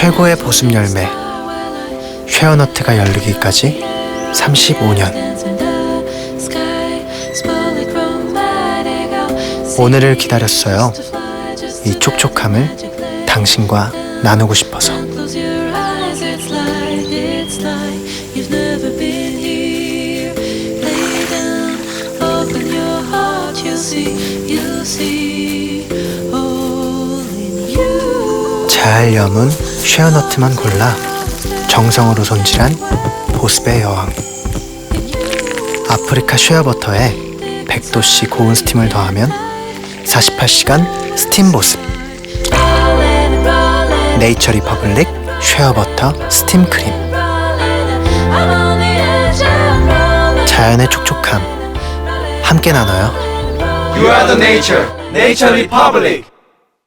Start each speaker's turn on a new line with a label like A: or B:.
A: 최고의 보습 열매 쉐어너트가 열리기까지 35년 오늘을 기다렸어요. 이 촉촉함을 당신과 나누고 싶어서. 잘 여문 쉐어너트만 골라 정성으로 손질한 보습의 여왕. 아프리카 쉐어버터에 100도씨 고온 스팀을 더하면 48시간 스팀 보습. 네이처 리퍼블릭 쉐어버터 스팀 크림. 자연의 촉촉함. 함께 나눠요.
B: You are the nature, Nature Republic.